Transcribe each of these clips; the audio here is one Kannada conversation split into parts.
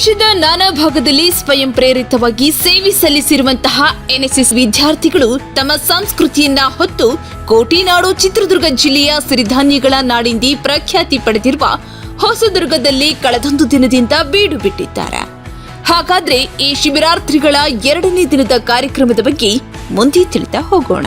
ದೇಶದ ನಾನಾ ಭಾಗದಲ್ಲಿ ಸ್ವಯಂ ಪ್ರೇರಿತವಾಗಿ ಸೇವೆ ಸಲ್ಲಿಸಿರುವಂತಹ ಎನ್ಎಸ್ಎಸ್ ವಿದ್ಯಾರ್ಥಿಗಳು ತಮ್ಮ ಸಂಸ್ಕೃತಿಯನ್ನ ಹೊತ್ತು ಕೋಟಿನಾಡು ಚಿತ್ರದುರ್ಗ ಜಿಲ್ಲೆಯ ಸಿರಿಧಾನ್ಯಗಳ ನಾಡಿಂದಿ ಪ್ರಖ್ಯಾತಿ ಪಡೆದಿರುವ ಹೊಸದುರ್ಗದಲ್ಲಿ ಕಳೆದೊಂದು ದಿನದಿಂದ ಬೀಡು ಬಿಟ್ಟಿದ್ದಾರೆ. ಹಾಗಾದ್ರೆ ಈ ಶಿಬಿರಾರ್ಥಿಗಳ ಎರಡನೇ ದಿನದ ಕಾರ್ಯಕ್ರಮದ ಬಗ್ಗೆ ಮುಂದೆ ತಿಳಿತಾ ಹೋಗೋಣ.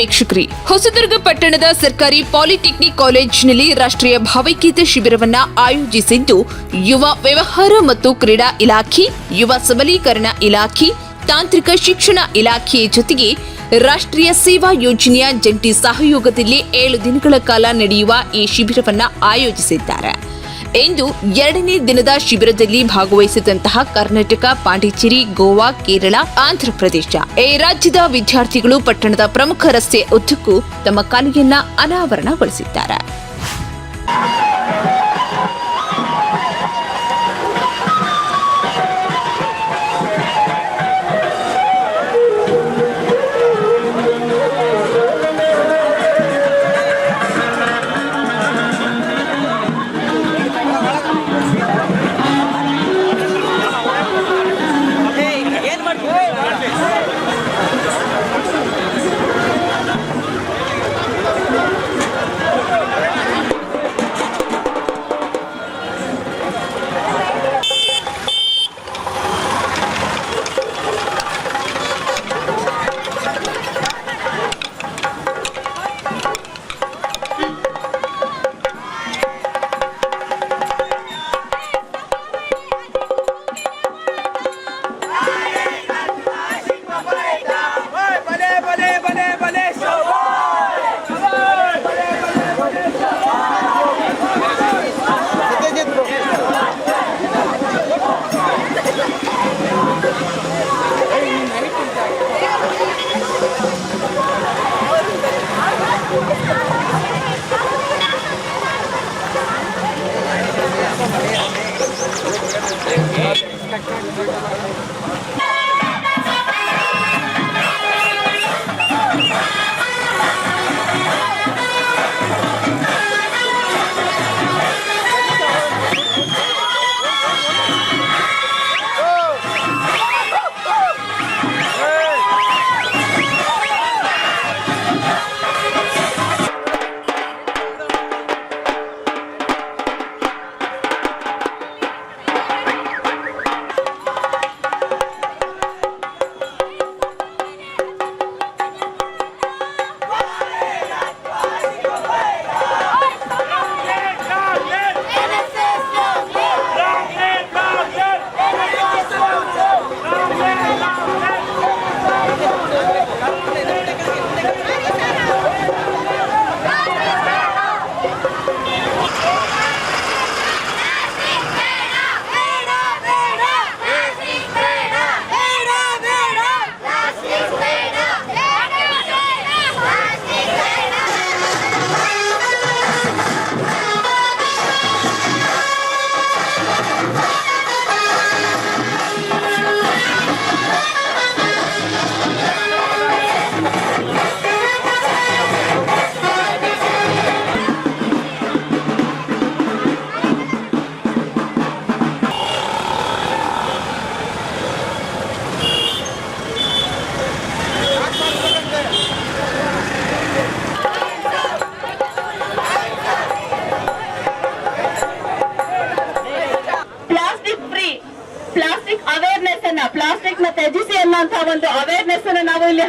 ವೀಕ್ಷಕರಿ. ಹೊಸದುರ್ಗ ಪಟ್ಟಣದ ಸರ್ಕಾರಿ ಪಾಲಿಟೆಕ್ನಿಕ್ ಕಾಲೇಜಿನಲ್ಲಿ ರಾಷ್ಟ್ರೀಯ ಭಾವೈಕ್ಯತೆ ಶಿಬಿರವನ್ನ ಆಯೋಜಿಸಿದ್ದು, ಯುವ ವ್ಯವಹಾರ ಮತ್ತು ಕ್ರೀಡಾ ಇಲಾಖೆ, ಯುವ ಸಬಲೀಕರಣ ಇಲಾಖೆ, ತಾಂತ್ರಿಕ ಶಿಕ್ಷಣ ಇಲಾಖೆಯ ಜೊತೆಗೆ ರಾಷ್ಟ್ರೀಯ ಸೇವಾ ಯೋಜನೆಯ ಜಂಟಿ ಸಹಯೋಗದಲ್ಲಿ ಏಳು ದಿನಗಳ ಕಾಲ ನಡೆಯುವ ಈ ಶಿಬಿರವನ್ನ ಆಯೋಜಿಸಿದ್ದಾರೆ. ಇಂದು ಎರಡನೇ ದಿನದ ಶಿಬಿರದಲ್ಲಿ ಭಾಗವಹಿಸಿದಂತಹ ಕರ್ನಾಟಕ, ಪಾಂಡಿಚೇರಿ, ಗೋವಾ, ಕೇರಳ, ಆಂಧ್ರಪ್ರದೇಶ. ಈ ರಾಜ್ಯದ ವಿದ್ಯಾರ್ಥಿಗಳು ಪಟ್ಟಣದ ಪ್ರಮುಖ ರಸ್ತೆ ಉದ್ದಕ್ಕೂ ತಮ್ಮ ಕಲೆಯನ್ನ ಅನಾವರಣಗೊಳಿಸಿದ್ದಾರೆ.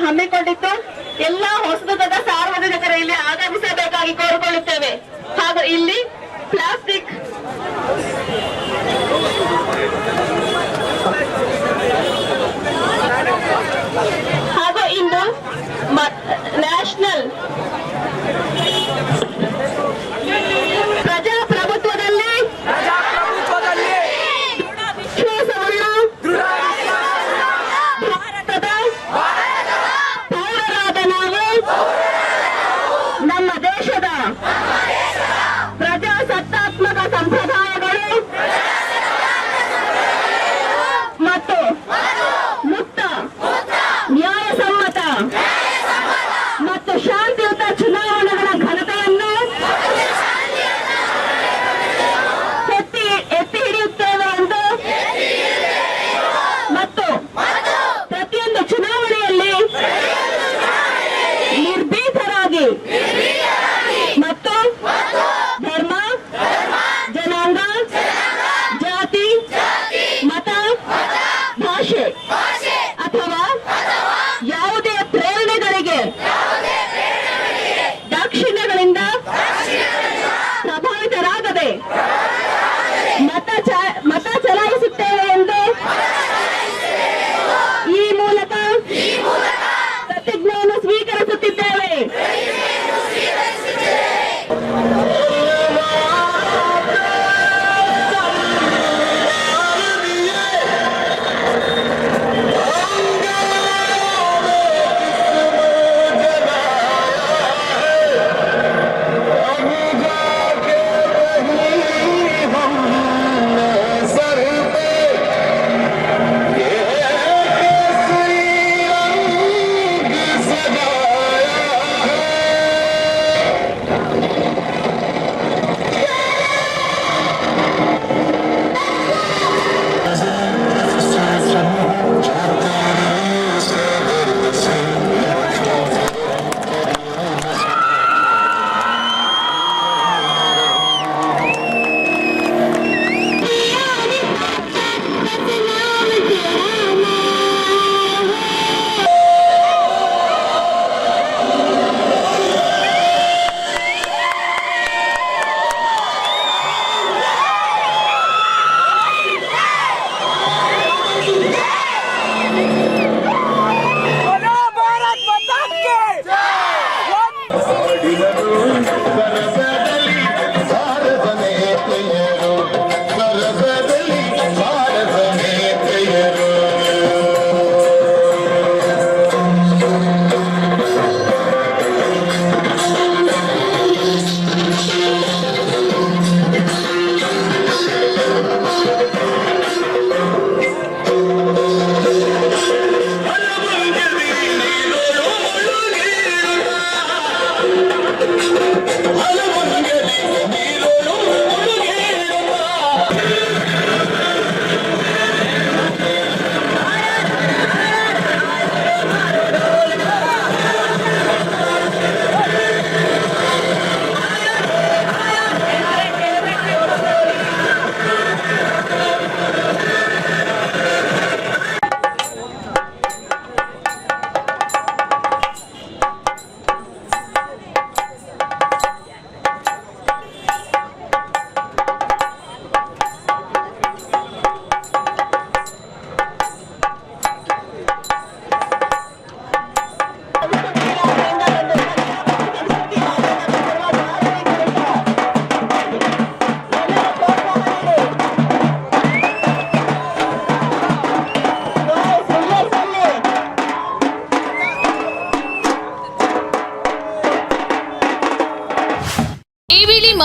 ಹಮ್ಮಿಕೊಂಡಿದ್ದು. ಎಲ್ಲ ಹೊಸದುರ್ಗದ ಸಾರ್ವಜನಿಕರು ಇಲ್ಲಿ ಆಗಮಿಸಬೇಕಾಗಿ ಕೋರಿಕೊಳ್ಳುತ್ತೇವೆ. ಹಾಗೂ ಇಲ್ಲಿ ಪ್ಲಾಸ್ಟಿಕ್ ಹಾಗೂ ಇಂದು ನ್ಯಾಷನಲ್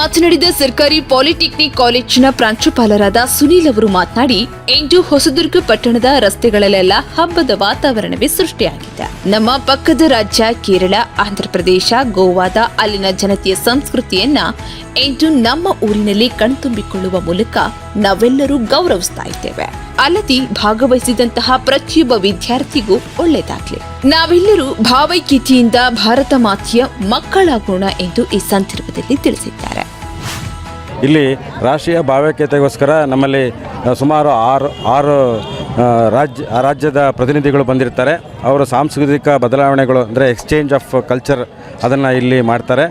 ಮಾತನಾಡಿದ ಸರ್ಕಾರಿ ಪಾಲಿಟೆಕ್ನಿಕ್ ಕಾಲೇಜಿನ ಪ್ರಾಂಶುಪಾಲರಾದ ಸುನೀಲ್ ಅವರು ಮಾತನಾಡಿ, ಇಂದು ಹೊಸದುರ್ಗ ಪಟ್ಟಣದ ರಸ್ತೆಗಳಲ್ಲೆಲ್ಲ ಹಬ್ಬದ ವಾತಾವರಣವೇ ಸೃಷ್ಟಿಯಾಗಿದೆ. ನಮ್ಮ ಪಕ್ಕದ ರಾಜ್ಯ ಕೇರಳ, ಆಂಧ್ರಪ್ರದೇಶ, ಗೋವಾದ ಅಲ್ಲಿನ ಜನತೆಯ ಸಂಸ್ಕೃತಿಯನ್ನ ಎಂದು ನಮ್ಮ ಊರಿನಲ್ಲಿ ಕಣ್ತುಂಬಿಕೊಳ್ಳುವ ಮೂಲಕ ನಾವೆಲ್ಲರೂ ಗೌರವಿಸ್ತಾ ಇದ್ದೇವೆ. ಅಲ್ಲದೆ ಭಾಗವಹಿಸಿದಂತಹ ಪ್ರತಿಯೊಬ್ಬ ವಿದ್ಯಾರ್ಥಿಗೂ ಒಳ್ಳೆಯದಾಗಲಿ. ನಾವೆಲ್ಲರೂ ಭಾವೈಕ್ಯತೆಯಿಂದ ಭಾರತ ಮಾತೆಯ ಮಕ್ಕಳಾಗೋಣ ಎಂದು ಈ ಸಂದರ್ಭದಲ್ಲಿ ತಿಳಿಸಿದ್ದಾರೆ. ಇಲ್ಲಿ ರಾಷ್ಟ್ರೀಯ ಭಾವೈಕ್ಯತೆಗೋಸ್ಕರ ನಮ್ಮಲ್ಲಿ ಸುಮಾರು ಆರು ಆರು ರಾಜ್ಯ, ಆ ರಾಜ್ಯದ ಪ್ರತಿನಿಧಿಗಳು ಬಂದಿರ್ತಾರೆ. ಅವರು ಸಾಂಸ್ಕೃತಿಕ ಬದಲಾವಣೆಗಳು ಅಂದರೆ ಎಕ್ಸ್ಚೇಂಜ್ ಆಫ್ ಕಲ್ಚರ್ ಅದನ್ನು ಇಲ್ಲಿ ಮಾಡ್ತಾರೆ.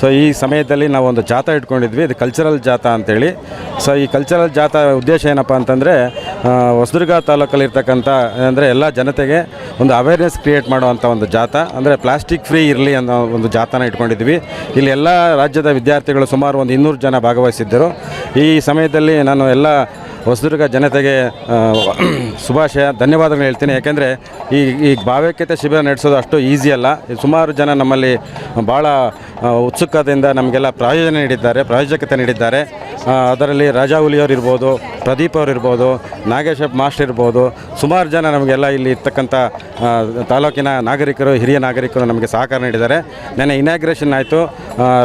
ಸೊ ಈ ಸಮಯದಲ್ಲಿ ನಾವು ಒಂದು ಜಾಥಾ ಇಟ್ಕೊಂಡಿದ್ವಿ. ಇದು ಕಲ್ಚರಲ್ ಜಾಥಾ ಅಂತೇಳಿ. ಸೊ ಈ ಕಲ್ಚರಲ್ ಜಾಥಾ ಉದ್ದೇಶ ಏನಪ್ಪ ಅಂತಂದರೆ ಹೊಸದುರ್ಗ ತಾಲೂಕಲ್ಲಿರ್ತಕ್ಕಂಥ ಅಂದರೆ ಎಲ್ಲ ಜನತೆಗೆ ಒಂದು ಅವೇರ್ನೆಸ್ ಕ್ರಿಯೇಟ್ ಮಾಡುವಂಥ ಒಂದು ಜಾಥಾ, ಅಂದರೆ ಪ್ಲಾಸ್ಟಿಕ್ ಫ್ರೀ ಇರಲಿ ಅನ್ನೋ ಒಂದು ಜಾಥಾನ ಇಟ್ಕೊಂಡಿದ್ವಿ. ಇಲ್ಲಿ ಎಲ್ಲ ರಾಜ್ಯದ ವಿದ್ಯಾರ್ಥಿಗಳು ಸುಮಾರು ಒಂದು ಇನ್ನೂರು ಜನ ಭಾಗವಹಿಸಿದ್ದರು. ಈ ಸಮಯದಲ್ಲಿ ನಾನು ಎಲ್ಲ ಹೊಸದುರ್ಗ ಜನತೆಗೆ ಶುಭಾಶಯ, ಧನ್ಯವಾದಗಳು ಹೇಳ್ತೀನಿ. ಯಾಕೆಂದರೆ ಈ ಈ ಭಾವೈಕ್ಯತೆ ಶಿಬಿರ ನಡೆಸೋದು ಅಷ್ಟು ಈಸಿ ಅಲ್ಲ. ಸುಮಾರು ಜನ ನಮ್ಮಲ್ಲಿ ಭಾಳ ಉತ್ಸುಕತೆಯಿಂದ ನಮಗೆಲ್ಲ ಪ್ರಾಯೋಜನೆ ನೀಡಿದ್ದಾರೆ, ಪ್ರಾಯೋಜಕತೆ ನೀಡಿದ್ದಾರೆ. ಅದರಲ್ಲಿ ರಾಜಾ ಹುಲಿಯವ್ರು ಇರ್ಬೋದು, ಪ್ರದೀಪ್ ಅವ್ರು ಇರ್ಬೋದು, ನಾಗೇಶ್ ಮಾಸ್ಟರ್ ಇರ್ಬೋದು, ಸುಮಾರು ಜನ ನಮಗೆಲ್ಲ ಇಲ್ಲಿ ಇರ್ತಕ್ಕಂಥ ತಾಲೂಕಿನ ನಾಗರಿಕರು, ಹಿರಿಯ ನಾಗರಿಕರು ನಮಗೆ ಸಹಕಾರ ನೀಡಿದ್ದಾರೆ. ನೆನ್ನೆ ಇನಾಗ್ರೇಷನ್ ಆಯಿತು.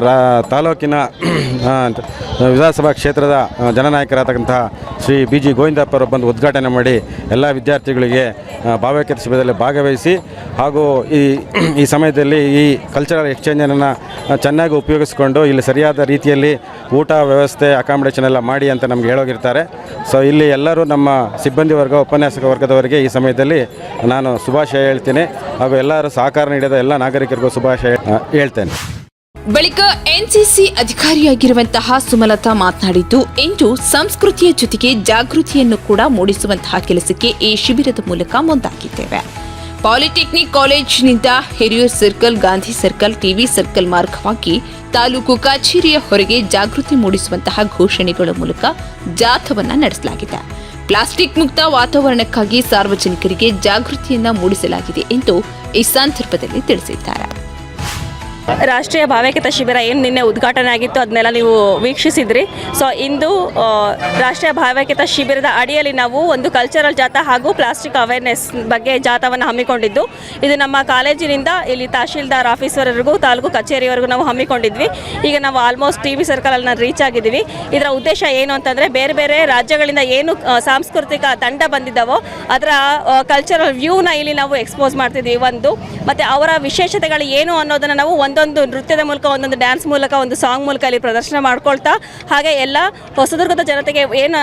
ರಾ, ತಾಲೂಕಿನ ವಿಧಾನಸಭಾ ಕ್ಷೇತ್ರದ ಜನನಾಯಕರಾದಂತಹ ಶ್ರೀ ಬಿ ಜಿ ಗೋವಿಂದಪ್ಪರು ಬಂದು ಉದ್ಘಾಟನೆ ಮಾಡಿ ಎಲ್ಲ ವಿದ್ಯಾರ್ಥಿಗಳಿಗೆ ಭಾವೈಕ್ಯತೆ ಶಿಬಿರದಲ್ಲಿ ಭಾಗವಹಿಸಿ ಹಾಗೂ ಈ ಈ ಸಮಯದಲ್ಲಿ ಈ ಕಲ್ಚರಲ್ ಎಕ್ಸ್ಚೇಂಜನ್ನು ಚೆನ್ನಾಗಿ ಉಪಯೋಗಿಸ್ಕೊಂಡು ಇಲ್ಲಿ ಸರಿಯಾದ ರೀತಿಯಲ್ಲಿ ಊಟ ವ್ಯವಸ್ಥೆ ಅಕಾಮಿಡೇಷನ್ ಎಲ್ಲ ಮಾಡಿ ಅಂತ ನಮ್ಗೆ ಹೇಳೋಗಿರ್ತಾರೆ. ಸೊ ಇಲ್ಲಿ ಎಲ್ಲರೂ ನಮ್ಮ ಸಿಬ್ಬಂದಿ ವರ್ಗ, ಉಪನ್ಯಾಸಕ ವರ್ಗದವರಿಗೆ ಈ ಸಮಯದಲ್ಲಿ ನಾನು ಶುಭಾಶಯ ಹೇಳ್ತೀನಿ. ಹಾಗೂ ಎಲ್ಲರೂ ಸಹಕಾರ ನೀಡಿದ ಎಲ್ಲ ನಾಗರಿಕರಿಗೂ ಶುಭಾಶಯ ಹೇಳ್ತೇನೆ. ಬಳಿಕ ಎನ್ಸಿಸಿ ಅಧಿಕಾರಿಯಾಗಿರುವಂತಹ ಸುಮಲತಾ ಮಾತನಾಡಿದ್ದು, ಇಂದು ಸಂಸ್ಕೃತಿಯ ಜೊತೆಗೆ ಜಾಗೃತಿಯನ್ನು ಕೂಡ ಮೂಡಿಸುವಂತಹ ಕೆಲಸಕ್ಕೆ ಈ ಶಿಬಿರದ ಮೂಲಕ ಮುಂದಾಗಿದ್ದೇವೆ. Polytechnic ಕಾಲೇಜ್ನಿಂದ Hiriyur circle, Gandhi circle, TV circle ಮಾರ್ಗವಾಗಿ ತಾಲೂಕು ಕಚೇರಿಯ ಹೊರಗೆ ಜಾಗೃತಿ ಮೂಡಿಸುವಂತಹ ಘೋಷಣೆಗಳ ಮೂಲಕ ಜಾಥವನ್ನ ನಡೆಸಲಾಗಿದೆ. ಪ್ಲಾಸ್ಟಿಕ್ ಮುಕ್ತ ವಾತಾವರಣಕ್ಕಾಗಿ ಸಾರ್ವಜನಿಕರಿಗೆ ಜಾಗೃತಿಯನ್ನ ಮೂಡಿಸಲಾಗಿದೆ ಎಂದು ಈ ಸಂದರ್ಭದಲ್ಲಿ ತಿಳಿಸಿದ್ದಾರೆ. ರಾಷ್ಟ್ರೀಯ ಭಾವೈಕ್ಯತಾ ಶಿಬಿರ ಏನು ನಿನ್ನೆ ಉದ್ಘಾಟನೆ ಆಗಿತ್ತು ಅದನ್ನೆಲ್ಲ ನೀವು ವೀಕ್ಷಿಸಿದ್ರಿ. ಸೊ ಇಂದು ರಾಷ್ಟ್ರೀಯ ಭಾವೈಕ್ಯತಾ ಶಿಬಿರದ ಅಡಿಯಲ್ಲಿ ನಾವು ಒಂದು ಕಲ್ಚರಲ್ ಜಾಥಾ ಹಾಗೂ ಪ್ಲಾಸ್ಟಿಕ್ ಅವೇರ್ನೆಸ್ ಬಗ್ಗೆ ಜಾಥಾವನ್ನು ಹಮ್ಮಿಕೊಂಡಿದ್ದು. ಇದು ನಮ್ಮ ಕಾಲೇಜಿನಿಂದ ಇಲ್ಲಿ ತಹಶೀಲ್ದಾರ್ ಆಫೀಸರ್ವರೆಗೂ, ತಾಲೂಕು ಕಚೇರಿವರೆಗೂ ನಾವು ಹಮ್ಮಿಕೊಂಡಿದ್ವಿ. ಈಗ ನಾವು ಆಲ್ಮೋಸ್ಟ್ ಟಿ ವಿ ಸರ್ಕಲಲ್ಲಿ ರೀಚ್ ಆಗಿದ್ದೀವಿ. ಇದರ ಉದ್ದೇಶ ಏನು ಅಂತಂದರೆ, ಬೇರೆ ಬೇರೆ ರಾಜ್ಯಗಳಿಂದ ಏನು ಸಾಂಸ್ಕೃತಿಕ ತಂಡ ಬಂದಿದ್ದಾವೋ, ಅದರ ಕಲ್ಚರಲ್ ವ್ಯೂನ ಇಲ್ಲಿ ನಾವು ಎಕ್ಸ್ಪೋಸ್ ಮಾಡ್ತಿದ್ವಿ ಒಂದು. ಮತ್ತು ಅವರ ವಿಶೇಷತೆಗಳು ಏನು ಅನ್ನೋದನ್ನು ನಾವು ಒಂದೊಂದು ನೃತ್ಯದ ಮೂಲಕ, ಒಂದೊಂದು ಡ್ಯಾನ್ಸ್ ಮೂಲಕ, ಒಂದು ಸಾಂಗ್ ಮೂಲಕ ಇಲ್ಲಿ ಪ್ರದರ್ಶನ ಮಾಡ್ಕೊಳ್ತಾ, ಹಾಗೆ ಎಲ್ಲ ಹೊಸದುರ್ಗದ ಜನತೆಗೆ ಏನು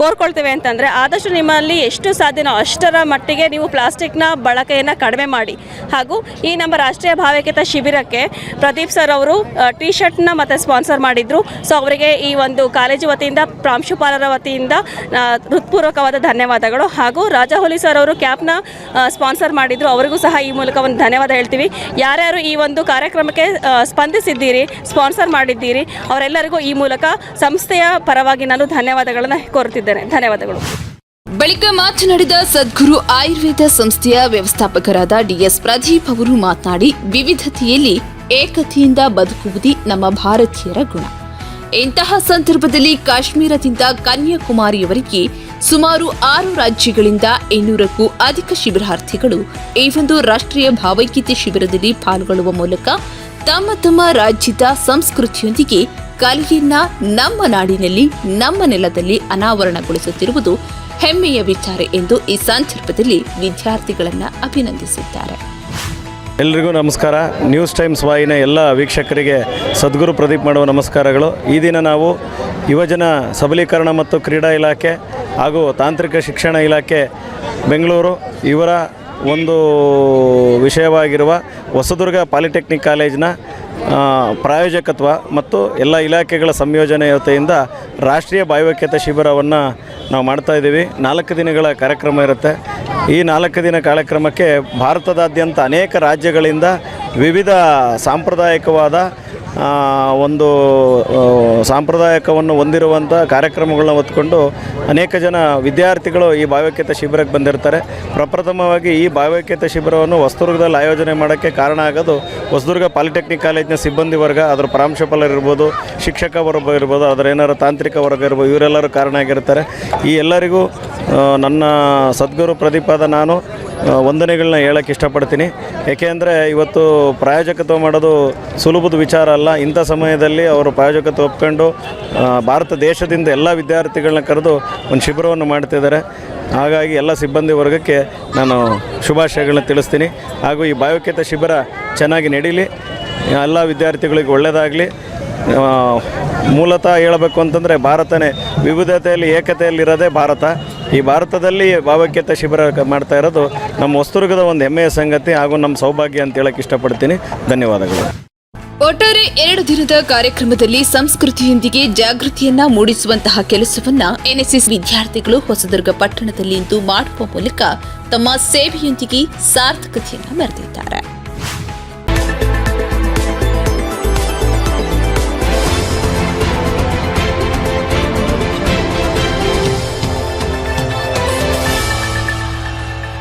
ಕೋರ್ಕೊಳ್ತೇವೆ ಅಂತಂದರೆ ಆದಷ್ಟು ನಿಮ್ಮಲ್ಲಿ ಎಷ್ಟು ಸಾಧ್ಯನೋ ಅಷ್ಟರ ಮಟ್ಟಿಗೆ ನೀವು ಪ್ಲಾಸ್ಟಿಕ್ನ ಬಳಕೆಯನ್ನು ಕಡಿಮೆ ಮಾಡಿ. ಹಾಗೂ ಈ ನಮ್ಮ ರಾಷ್ಟ್ರೀಯ ಭಾವೈಕ್ಯತಾ ಶಿಬಿರಕ್ಕೆ ಪ್ರದೀಪ್ ಸರ್ ಅವರು ಟಿ ಶರ್ಟ್ನ ಮತ್ತು ಸ್ಪಾನ್ಸರ್ ಮಾಡಿದ್ರು. ಸೊ ಅವರಿಗೆ ಈ ಒಂದು ಕಾಲೇಜು ವತಿಯಿಂದ ಪ್ರಾಂಶುಪಾಲರ ವತಿಯಿಂದ ಹೃತ್ಪೂರ್ವಕವಾದ ಧನ್ಯವಾದಗಳು. ಹಾಗೂ ರಾಜಹೊಲಿ ಸರ್ ಅವರು ಕ್ಯಾಪ್ನ ಸ್ಪಾನ್ಸರ್ ಮಾಡಿದರು. ಅವರಿಗೂ ಸಹ ಈ ಮೂಲಕ ಒಂದು ಧನ್ಯವಾದ ಹೇಳ್ತೀವಿ. ಯಾರ್ಯಾರು ಈ ಒಂದು ಕಾರ್ಯಕ್ರಮಕ್ಕೆ ಸ್ಪಂದಿಸಿದ್ದೀರಿ, ಸ್ಪಾನ್ಸರ್ ಮಾಡಿದ್ದೀರಿ, ಅವರೆಲ್ಲರಿಗೂ ಈ ಮೂಲಕ ಸಂಸ್ಥೆಯ ಪರವಾಗಿ ನಾನು ಧನ್ಯವಾದಗಳನ್ನು ಕೋರುತ್ತಿದ್ದೇನೆ. ಧನ್ಯವಾದಗಳು. ಬಳಿಕ ಮಾತನಾಡಿದ ಸದ್ಗುರು ಆಯುರ್ವೇದ ಸಂಸ್ಥೆಯ ವ್ಯವಸ್ಥಾಪಕರಾದ ಡಿಎಸ್ ಪ್ರದೀಪ್ ಅವರು ಮಾತನಾಡಿ, ವಿವಿಧತೆಯಲ್ಲಿ ಏಕತೆಯಿಂದ ಬದುಕುವುದೇ ನಮ್ಮ ಭಾರತೀಯರ ಗುಣ. ಇಂತಹ ಸಂದರ್ಭದಲ್ಲಿ ಕಾಶ್ಮೀರದಿಂದ ಕನ್ಯಾಕುಮಾರಿಯವರೆಗೆ ಸುಮಾರು ಆರು ರಾಜ್ಯಗಳಿಂದ ಇನ್ನೂರಕ್ಕೂ ಅಧಿಕ ಶಿಬಿರಾರ್ಥಿಗಳು ಈ ಒಂದು ರಾಷ್ಟ್ರೀಯ ಭಾವೈಕ್ಯತೆ ಶಿಬಿರದಲ್ಲಿ ಪಾಲ್ಗೊಳ್ಳುವ ಮೂಲಕ ತಮ್ಮ ತಮ್ಮ ರಾಜ್ಯದ ಸಂಸ್ಕೃತಿಯೊಂದಿಗೆ ಕಲೆಯನ್ನ ನಮ್ಮ ನಾಡಿನಲ್ಲಿ, ನಮ್ಮ ನೆಲದಲ್ಲಿ ಅನಾವರಣಗೊಳಿಸುತ್ತಿರುವುದು ಹೆಮ್ಮೆಯ ವಿಚಾರ ಎಂದು ಈ ಸಂದರ್ಭದಲ್ಲಿ ವಿದ್ಯಾರ್ಥಿಗಳನ್ನು ಅಭಿನಂದಿಸಿದ್ದಾರೆ. ಎಲ್ರಿಗೂ ನಮಸ್ಕಾರ. ನ್ಯೂಸ್ ಟೈಮ್ಸ್ ವಾಹಿನ ಎಲ್ಲ ವೀಕ್ಷಕರಿಗೆ ಸದ್ಗುರು ಪ್ರದೀಪ್ ಮಾಡುವ ನಮಸ್ಕಾರಗಳು. ಈ ದಿನ ನಾವು ಯುವಜನ ಸಬಲೀಕರಣ ಮತ್ತು ಕ್ರೀಡಾ ಇಲಾಖೆ ಹಾಗೂ ತಾಂತ್ರಿಕ ಶಿಕ್ಷಣ ಇಲಾಖೆ ಬೆಂಗಳೂರು ಇವರ ಒಂದು ವಿಷಯವಾಗಿರುವ ಹೊಸದುರ್ಗ ಪಾಲಿಟೆಕ್ನಿಕ್ ಕಾಲೇಜಿನ ಪ್ರಾಯೋಜಕತ್ವ ಮತ್ತು ಎಲ್ಲ ಇಲಾಖೆಗಳ ಸಂಯೋಜನೆ ರಾಷ್ಟ್ರೀಯ ಭಾವೈಕ್ಯತೆ ಶಿಬಿರವನ್ನು ನಾವು ಮಾಡ್ತಾ ಇದ್ದೀವಿ. ನಾಲ್ಕು ದಿನಗಳ ಕಾರ್ಯಕ್ರಮ ಇರುತ್ತೆ. ಈ ನಾಲ್ಕು ದಿನ ಕಾರ್ಯಕ್ರಮಕ್ಕೆ ಭಾರತದಾದ್ಯಂತ ಅನೇಕ ರಾಜ್ಯಗಳಿಂದ ವಿವಿಧ ಸಾಂಪ್ರದಾಯಿಕವಾದ ಒಂದು ಸಾಂಪ್ರದಾಯಕವನ್ನು ಹೊಂದಿರುವಂಥ ಕಾರ್ಯಕ್ರಮಗಳನ್ನ ಹೊತ್ಕೊಂಡು ಅನೇಕ ಜನ ವಿದ್ಯಾರ್ಥಿಗಳು ಈ ಭಾವೈಕ್ಯತೆ ಶಿಬಿರಕ್ಕೆ ಬಂದಿರ್ತಾರೆ. ಪ್ರಪ್ರಥಮವಾಗಿ ಈ ಭಾವೈಕ್ಯತೆ ಶಿಬಿರವನ್ನು ಹೊಸದುರ್ಗದಲ್ಲಿ ಆಯೋಜನೆ ಮಾಡೋಕ್ಕೆ ಕಾರಣ ಆಗೋದು. ಹೊಸದುರ್ಗ ಪಾಲಿಟೆಕ್ನಿಕ್ ಕಾಲೇಜಿನ ಸಿಬ್ಬಂದಿ ವರ್ಗ, ಅದರ ಪ್ರಾಂಶುಪಾಲರಿರ್ಬೋದು ಶಿಕ್ಷಕ ವರ್ಗ ಇರ್ಬೋದು, ಅದರ ಏನಾರು ತಾಂತ್ರಿಕ ವರ್ಗ ಇರ್ಬೋದು, ಇವರೆಲ್ಲರೂ ಕಾರಣ ಆಗಿರ್ತಾರೆ. ಈ ಎಲ್ಲರಿಗೂ ನನ್ನ ಸದ್ಗುರು ಪ್ರದೀಪಾದ ನಾನು ವಂದನೆಗಳನ್ನ ಹೇಳಕ್ಕೆ ಇಷ್ಟಪಡ್ತೀನಿ. ಏಕೆಂದರೆ ಇವತ್ತು ಪ್ರಾಯೋಜಕತ್ವ ಮಾಡೋದು ಸುಲಭದ ವಿಚಾರ ಅಲ್ಲ. ಇಂಥ ಸಮಯದಲ್ಲಿ ಅವರು ಪ್ರಾಯೋಜಕತೆ ಒಪ್ಕೊಂಡು ಭಾರತ ದೇಶದಿಂದ ಎಲ್ಲ ವಿದ್ಯಾರ್ಥಿಗಳನ್ನ ಕರೆದು ಒಂದು ಶಿಬಿರವನ್ನು ಮಾಡ್ತಿದ್ದಾರೆ. ಹಾಗಾಗಿ ಎಲ್ಲ ಸಿಬ್ಬಂದಿ ವರ್ಗಕ್ಕೆ ನಾನು ಶುಭಾಶಯಗಳನ್ನ ತಿಳಿಸ್ತೀನಿ. ಹಾಗೂ ಈ ಭಾವೈಕ್ಯತೆ ಶಿಬಿರ ಚೆನ್ನಾಗಿ ನಡೀಲಿ. ಎಲ್ಲ ವಿದ್ಯಾರ್ಥಿಗಳಿಗೆ ಒಳ್ಳೆಯದಾಗಲಿ ಮೂಲತಃ ಹೇಳಬೇಕು ಅಂತಂದರೆ ಭಾರತನೇ ವಿವಿಧತೆಯಲ್ಲಿ ಏಕತೆಯಲ್ಲಿರೋದೇ ಭಾರತ. ಈ ಭಾರತದಲ್ಲಿ ಭಾವೈಕ್ಯತೆ ಶಿಬಿರ ಮಾಡ್ತಾ ಇರೋದು ನಮ್ಮ ಹೊಸದುರ್ಗದ ಒಂದು ಹೆಮ್ಮೆಯ ಸಂಗತಿ ಹಾಗೂ ನಮ್ಮ ಸೌಭಾಗ್ಯ ಅಂತ ಹೇಳಕ್ಕೆ ಇಷ್ಟಪಡ್ತೀನಿ. ಧನ್ಯವಾದಗಳು. ಒಟ್ಟಾರೆ ಎರಡು ದಿನದ ಕಾರ್ಯಕ್ರಮದಲ್ಲಿ ಸಂಸ್ಕೃತಿಯೊಂದಿಗೆ ಜಾಗೃತಿಯನ್ನ ಮೂಡಿಸುವಂತಹ ಕೆಲಸವನ್ನ ಎನ್ಎಸ್ಎಸ್ ವಿದ್ಯಾರ್ಥಿಗಳು ಹೊಸದುರ್ಗ ಪಟ್ಟಣದಲ್ಲಿ ಇಂದು ಮಾಡುವ ಮೂಲಕ ತಮ್ಮ ಸೇವೆಯೊಂದಿಗೆ ಸಾರ್ಥಕತೆಯನ್ನ ಮೆರೆದಿದ್ದಾರೆ.